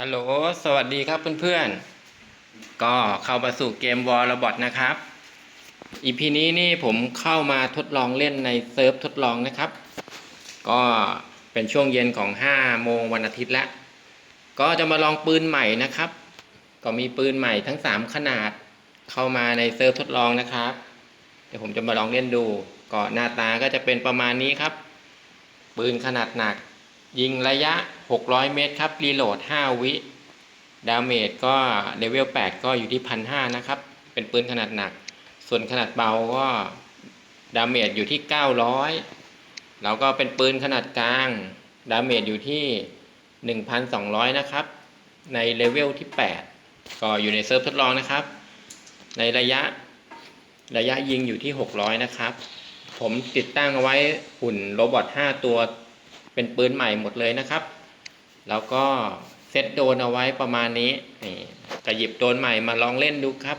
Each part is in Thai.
ฮัลโหล สวัสดีครับเพื่อนๆ ก็เข้ามาสู่เกมวอลระบอทนะครับ อีพีนี้นี่ผมเข้ามาทดลองเล่นในเซิร์ฟทดลองนะครับ ก็เป็นช่วงเย็นของ 5 โมงวันอาทิตย์ละก็จะมาลองปืนใหม่นะครับ ก็มีปืนใหม่ทั้ง 3 ขนาด เข้ามาในเซิร์ฟทดลองนะครับ เดี๋ยวผมจะมาลองเล่นดู ก็หน้าตาก็จะเป็นประมาณนี้ครับ ปืนขนาดหนัก ยิงระยะ 600 เมตรครับ รีโหลด 5 วิ ดาเมจก็เลเวล 8 ก็อยู่ที่ 1,500 นะครับ เป็นปืนขนาดหนัก ส่วนขนาดเบาก็ ดาเมจอยู่ที่ 900 แล้วก็เป็นปืนขนาดกลาง ดาเมจอยู่ที่ 1,200 นะครับ ในเลเวลที่ 8 ก็อยู่ในเซิร์ฟทดลองนะครับ ในระยะระยะยิงอยู่ที่ 600 นะครับ ผมติดตั้งเอาไว้หุ่นโรบอท 5 ตัว เป็นปืนใหม่หมดเลยนะครับ แล้วก็เซตโดนเอาไว้ประมาณนี้นี่จะหยิบโดนใหม่มาลองเล่นดูครับ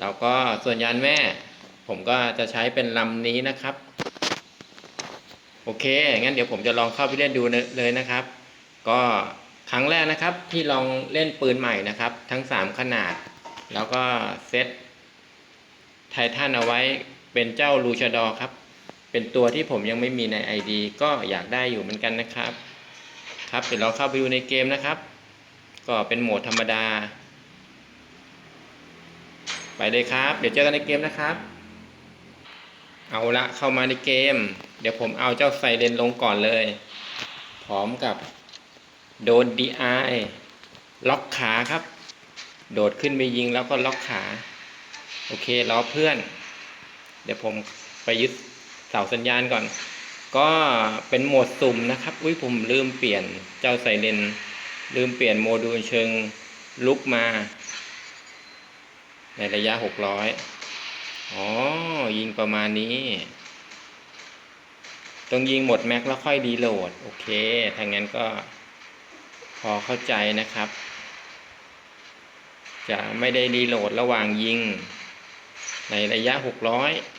แล้วก็ส่วนยานแม่ ผมก็จะใช้เป็นลำนี้นะครับ โอเคงั้นเดี๋ยวผมจะลองเข้าไปเล่นดูเลยนะครับ ก็ครั้งแรกนะครับที่ลองเล่นปืนใหม่นะครับ ทั้ง 3 ขนาด แล้วก็เซตไททันเอาไว้เป็นเจ้าลูชาดอร์ครับ เป็นตัวที่ผมยังไม่มีใน ID ก็อยากได้อยู่เหมือนกันนะครับ ครับเดี๋ยวเราเข้าไปดูในเกมนะครับ ก็เป็นโหมดธรรมดา ไปเลยครับ เดี๋ยวเจอกันในเกมนะครับ เอาละเข้ามาในเกม เดี๋ยวผมเอาเจ้าไซเรนลงก่อนเลย พร้อมกับโดน DI ล็อกขาครับ โดดขึ้นไปยิงแล้วก็ล็อกขา โอเครอเพื่อน เดี๋ยวผมไปยึด เสาสัญญาณก่อน ก็เป็นโหมดสุ่มนะครับ อุ้ยผมลืมเปลี่ยนเจ้าไซเรนลืมเปลี่ยนโมดูลเชิงลุกมา ในระยะ 600 อ๋อ ยิงประมาณนี้ ต้องยิงหมดแม็กแล้วค่อยดีโหลด โอเคถ้างั้นก็พอเข้าใจนะครับ จะไม่ได้ดีโหลดระหว่างยิง ในระยะ 600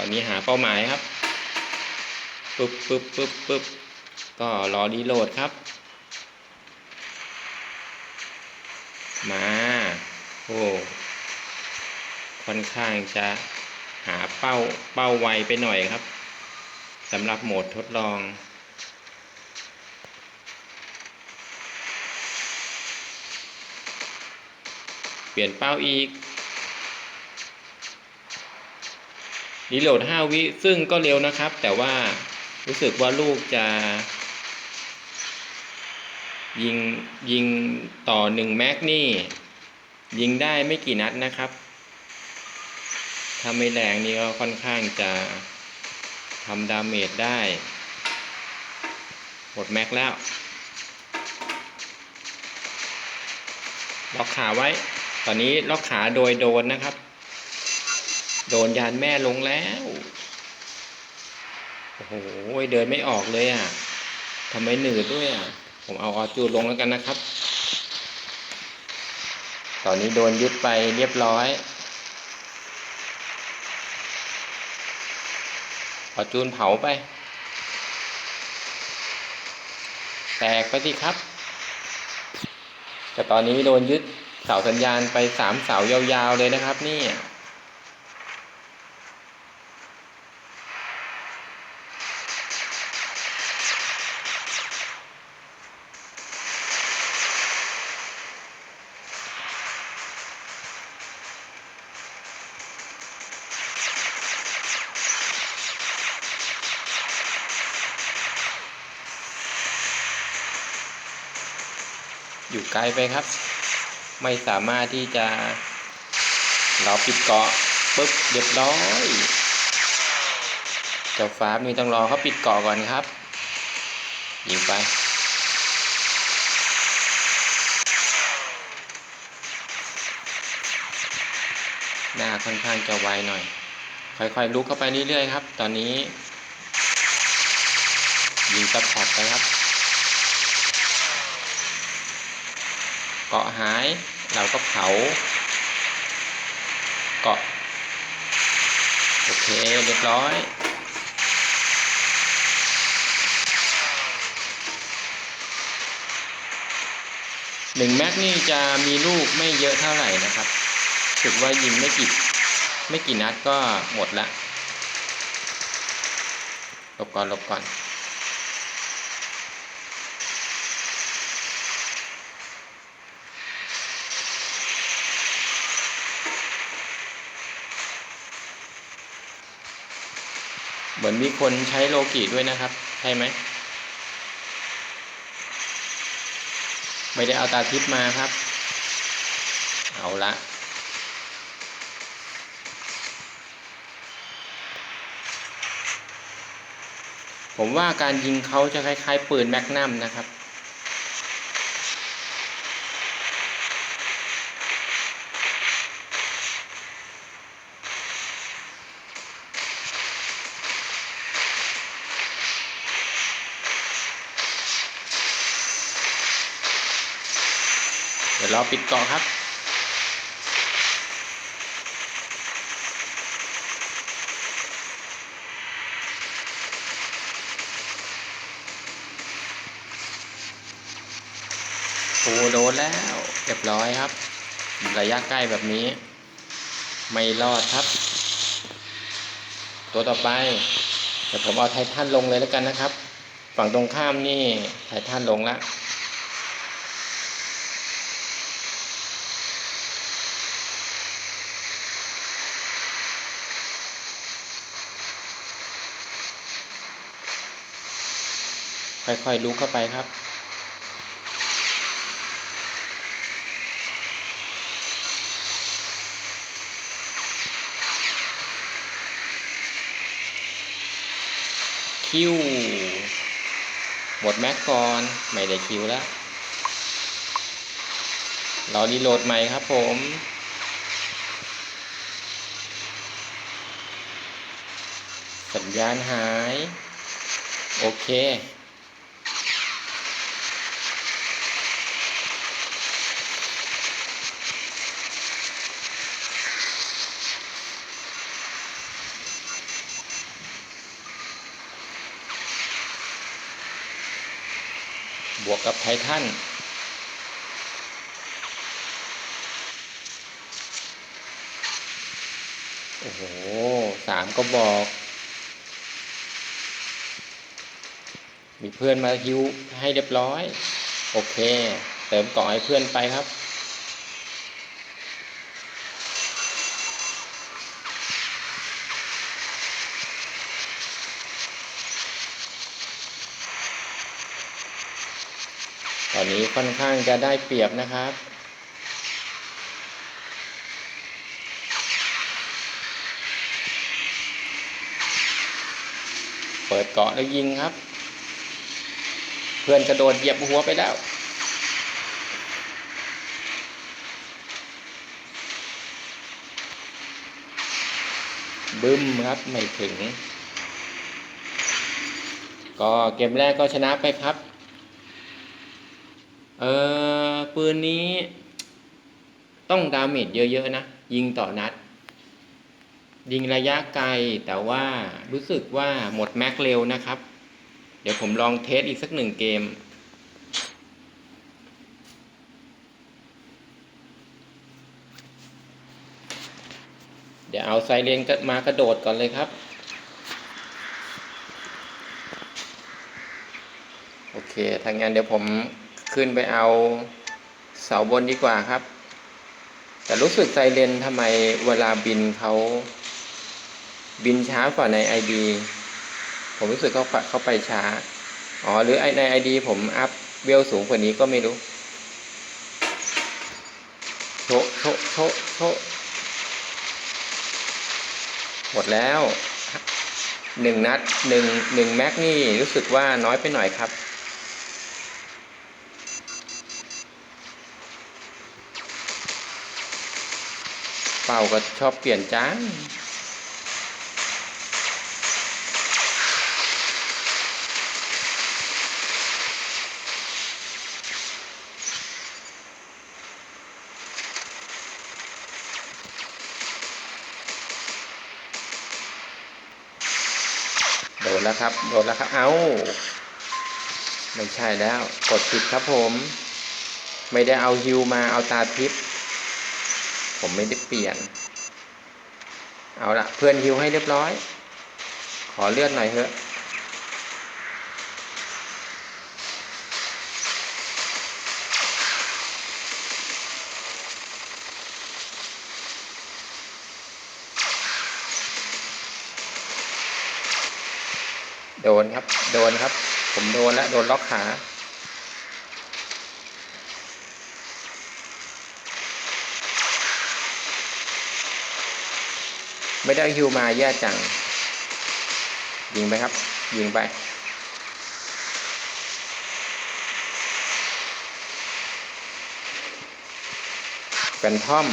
ตอนนี้หาเป้าหมายครับปึ๊บปึ๊บปึ๊บปึ๊บก็รอดีโหลดครับ มาโอ้ค่อนข้างจะหาเป้าเป้าไวไปหน่อยครับสำหรับโหมดทดลองเปลี่ยนเป้าอีก รีโหลด 5 วิซึ่งก็เร็วนะครับ แต่ว่ารู้สึกว่าลูกจะ ยิงยิงต่อ 1 แม็กนี่ ยิงได้ไม่กี่นัดนะครับถ้าไม่แรงนี่ก็ค่อนข้างจะทำดาเมจได้ หมดแม็กแล้วล็อกขาไว้ ตอนนี้ล็อกขาโดยโดนนะครับ โดนยานแม่ลงแล้ว โอ้โห เดินไม่ออกเลยอะทำไมหนืดด้วยอะ ผมเอาออจูนลงแล้วกันนะครับ ตอนนี้โดนยึดไปเรียบร้อย ออจูนเผาไป แตกไปสิครับ แต่ตอนนี้โดนยึดเสาสัญญาณไปสามเสายาวๆเลยนะครับนี่ อยู่ไกลไปครับ ไม่สามารถที่จะ เราปิดเกาะปึ๊บเรียบร้อยเจ้าฟ้ามีต้องรอเขาปิดเกาะก่อนครับ ยิงไปหน้าค่อนข้างจะไวหน่อย ค่อยๆลุกเข้าไปเรื่อยๆครับ ตอนนี้ ยิงซัพพอร์ตไปครับ เกาะหายเราก็เผาเกาะโอเคเรียบร้อย หนึ่งแม็กนี่จะมีลูกไม่เยอะเท่าไหร่นะครับถือว่ายิงไม่กี่ไม่กี่นัดก็หมดละหลบก่อนหลบก่อน เหมือนมีคนใช้โลกิด้วยนะครับ ใช่ไหม ไม่ได้เอาตาทิพย์มาครับ เอาละผมว่าการยิงเขาจะคล้ายๆปืนแมกนัมนะครับ เรอปิดเกาะครับ โอ้โดนแล้วเรียบร้อยครับ ระยะใกล้แบบนี้ ไม่รอดครับ ตัวต่อไปเดี๋ยวผมเอาไททันลงเลยแล้วกันนะครับ ฝั่งตรงข้ามนี่ไททันลงแล้ว ค่อยๆลุกเข้าไปครับ คิวหมดแม็กก่อนไม่ได้คิวแล้วเรอรีโหลดใหม่ครับผมสัญญาณหาย โอเค วกกับไททันโอ้โหสามก็บอก มีเพื่อนมาฮิวให้เรียบร้อย โอเค เติมก่อให้เพื่อนไปครับ นี้ค่อนข้างจะได้เปรียบนะครับเปิดเกาะแล้วยิงครับ เพื่อนกระโดดเหยียบหัวไปแล้ว บึ้มครับไม่ถึง ก็เกมแรกก็ชนะไปครับ เออปืนนี้ ต้องดาเมจเยอะๆนะ ยิงต่อนัด ยิงระยะไกลแต่ว่ารู้สึกว่าหมดแม็กเร็วนะครับ เดี๋ยวผมลองเทสอีกสักหนึ่งเกม เดี๋ยวเอาไซเรนมากระโดดก่อนเลยครับ โอเคถ้างั้นเดี๋ยวผม ขึ้นไปเอาเสาบนดีกว่าครับ แต่รู้สึกไซเรนทำไมเวลาบินเขาบินช้ากว่าใน ID ผมรู้สึกเขาเขาไปช้า อ๋อ หรือไอใน ID ผมอัพเวลสูงกว่านี้ก็ไม่รู้โชะโชะโชะโชะหมดแล้วหนึ่งนัดหนึ่งหนึ่งแม็กนี่รู้สึกว่าน้อยไปหน่อยครับ เป่าก็ชอบเปลี่ยนจ้างโดนแล้วครับ โดนแล้วครับ เอา้า ไม่ใช่แล้ว กดผิดครับผม ไม่ได้เอาฮิวมา เอาตาทิพย์ ผมไม่ได้เปลี่ยน เอาละเพื่อนฮิวให้เรียบร้อย ขอเลือนหน่อยเถอะโดนครับ โดนครับ ผมโดนแล้ว โดนล็อกขา ไม่ได้ฮิวมาแย่จัง ยิงไปครับ ยิงไป แฟนทอม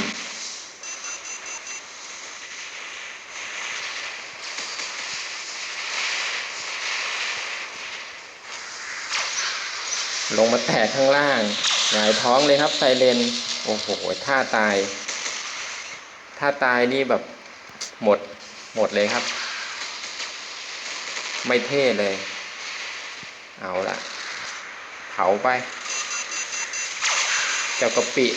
ลงมาแตกข้างล่าง หงายท้องเลยครับไซเรน โอ้โห ท่าตาย ท่าตายนี่แบบ หมดหมดเลยครับ ไม่เท่เลย เอาละเผาไปเจ้ากะปิ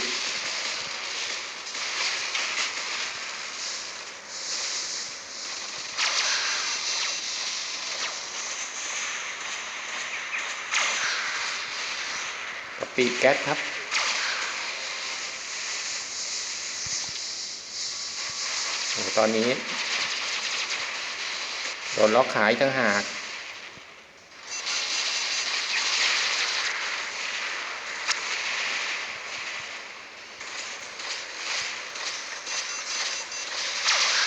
กะปิแก๊สครับ โอ้ ตอนนี้โดนล็อกขายทั้งหาก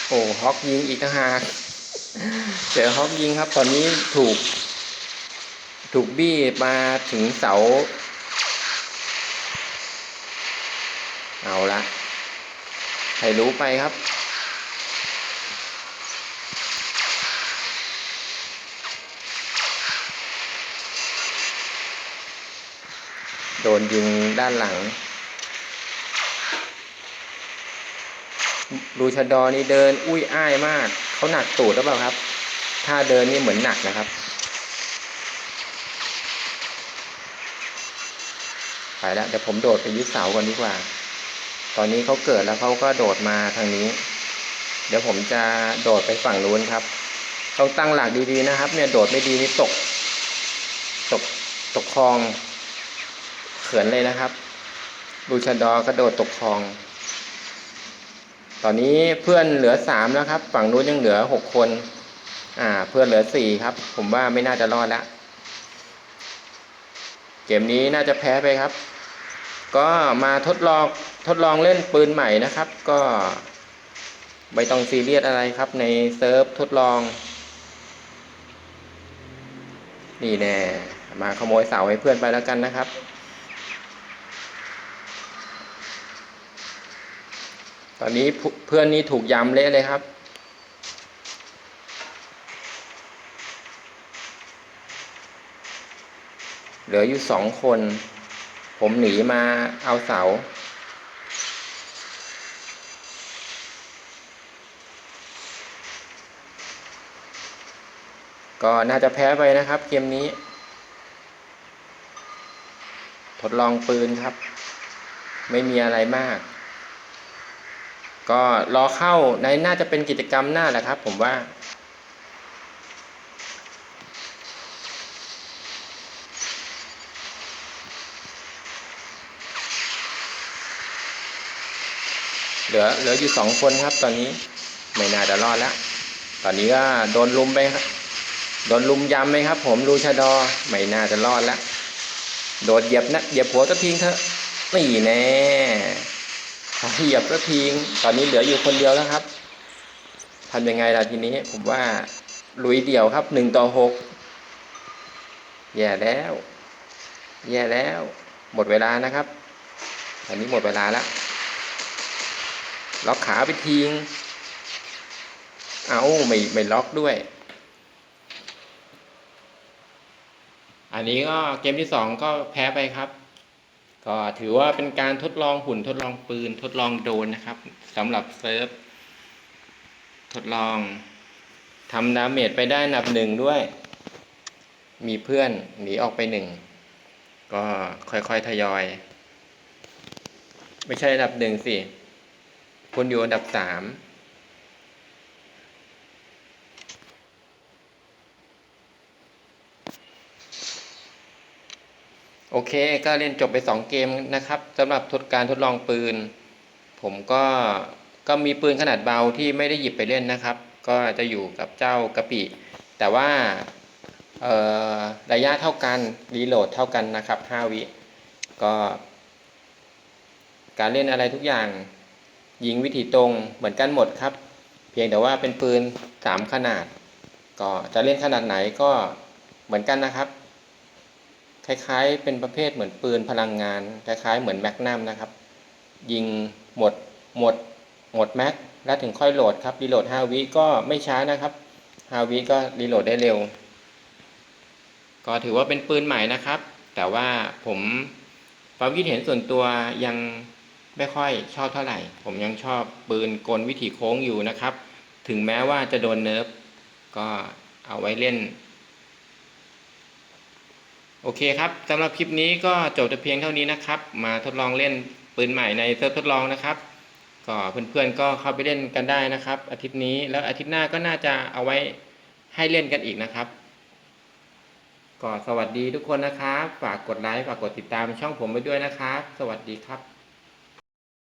โอ้ฮอกยิงอีกทั้งหากเจอฮอกยิงครับ ตอนนี้ถูก ถูกบี้มาถึงเสา เอาละให้รู้ไปครับ โดนยิงด้านหลังลูชาดอนี่เดินอุ้ยอ้ายมาก เขาหนักตูดหรือเปล่าครับ ถ้าเดินนี่เหมือนหนักนะครับ ไปแล้วเดี๋ยวผมโดดไปยึดเสาก่อนดีกว่า ตอนนี้เขาเกิดแล้วเขาก็โดดมาทางนี้ เดี๋ยวผมจะโดดไปฝั่งนู้นครับ ต้องตั้งหลักดีๆนะครับ เนี่ยโดดไม่ดีนี่ตก ตกตกคลอง ขินเลยนะครับลูชาดอกระโดดตกคลอง ตอนนี้เพื่อนเหลือสามแล้วครับ ฝั่งนู้นยังเหลือหกคน อ่า เพื่อนเหลือสี่ครับ ผมว่าไม่น่าจะรอดล้วเกมนี้น่าจะแพ้ไปครับ ก็มาทดลองทดลองเล่นปืนใหม่นะครับ ก็ไม่ต้องซีเรียสอะไรครับ ในเซิร์ฟทดลอง นี่แน่มาขโมยเสาให้เพื่อนไปแล้วกันนะครับ ตอนนี้เพื่อนนี่ถูกยำเละเลยครับ เหลืออยู่สองคน ผมหนีมาเอาเสา ก็น่าจะแพ้ไปนะครับเกมนี้ ทดลองปืนครับ ไม่มีอะไรมาก ก็รอเข้าในน่าจะเป็นกิจกรรมหน้าแหละครับ ผมว่า เหลือเหลืออยู่สองคนครับ ตอนนี้ไม่น่าจะรอดแล้วตอนนี้ก็โดนลุมไปครับโดนลุมยำไหมครับ ผมลูชาดอไม่น่าจะรอดแล้วโดดเหยียบนะเหยียบหัวก็ทิ้งเถอะนี่แน่ เหยียบก็ทิ้ง ตอนนี้เหลืออยู่คนเดียวแล้วครับทำยังไงล่ะทีนี้ ผมว่าลุยเดี่ยวครับหนึ่งต่อหกแย่แล้ว แย่แล้ว หมดเวลานะครับ อันนี้หมดเวลาแล้วล็อกขาไปทิ้ง เอาไม่ไม่ล็อกด้วย อันนี้ก็เกมที่สองก็แพ้ไปครับ ก็ถือว่าเป็นการทดลองหุ่นทดลองปืน ทดลองโดรนนะครับสำหรับเซิร์ฟ ทดลองทำดาเมจไปได้นับหนึ่งด้วย มีเพื่อนหนีออกไปหนึ่ง ก็ค่อยๆทยอย ไม่ใช่อันดับหนึ่งสิ คุณอยู่อันดับสาม โอเค ก็เล่นจบไปสองเกมนะครับสำหรับทดการทดลองปืน ผมก็ก็มีปืนขนาดเบาที่ไม่ได้หยิบไปเล่นนะครับ ก็จะอยู่กับเจ้ากระปิ แต่ว่าระยะเท่ากันรีโหลดเท่ากันนะครับ 5 วิก็ การเล่นอะไรทุกอย่าง ยิงวิถีตรงเหมือนกันหมดครับ เพียงแต่ว่าเป็นปืน 3 ขนาด ก็จะเล่นขนาดไหนก็เหมือนกันนะครับ คล้ายๆ เป็นประเภทเหมือนปืนพลังงาน คล้ายๆ เหมือนแมกนัมนะครับ ยิงหมดหมดหมดแม็กแล้วถึงค่อยโหลดครับรีโหลด5วิก็ไม่ช้านะครับ5วิก็รีโหลดได้เร็ว ก็ถือว่าเป็นปืนใหม่นะครับ แต่ว่าผมความคิดเห็นส่วนตัวยังไม่ค่อยชอบเท่าไหร่ ผมยังชอบปืนกลวิถีโค้งอยู่นะครับ ถึงแม้ว่าจะโดนเนิร์ฟก็เอาไว้เล่น โอเคครับสำหรับคลิปนี้ก็จบแต่เพียงเท่านี้นะครับ มาทดลองเล่นปืนใหม่ในเซิร์ฟทดลองนะครับ ก็เพื่อนๆก็เข้าไปเล่นกันได้นะครับ อาทิตย์นี้แล้วอาทิตย์หน้าก็น่าจะเอาไว้ให้เล่นกันอีกนะครับ ก็สวัสดีทุกคนนะครับ ฝากกดไลค์ฝากกดติดตามช่องผมไปด้วยนะครับ สวัสดีครับ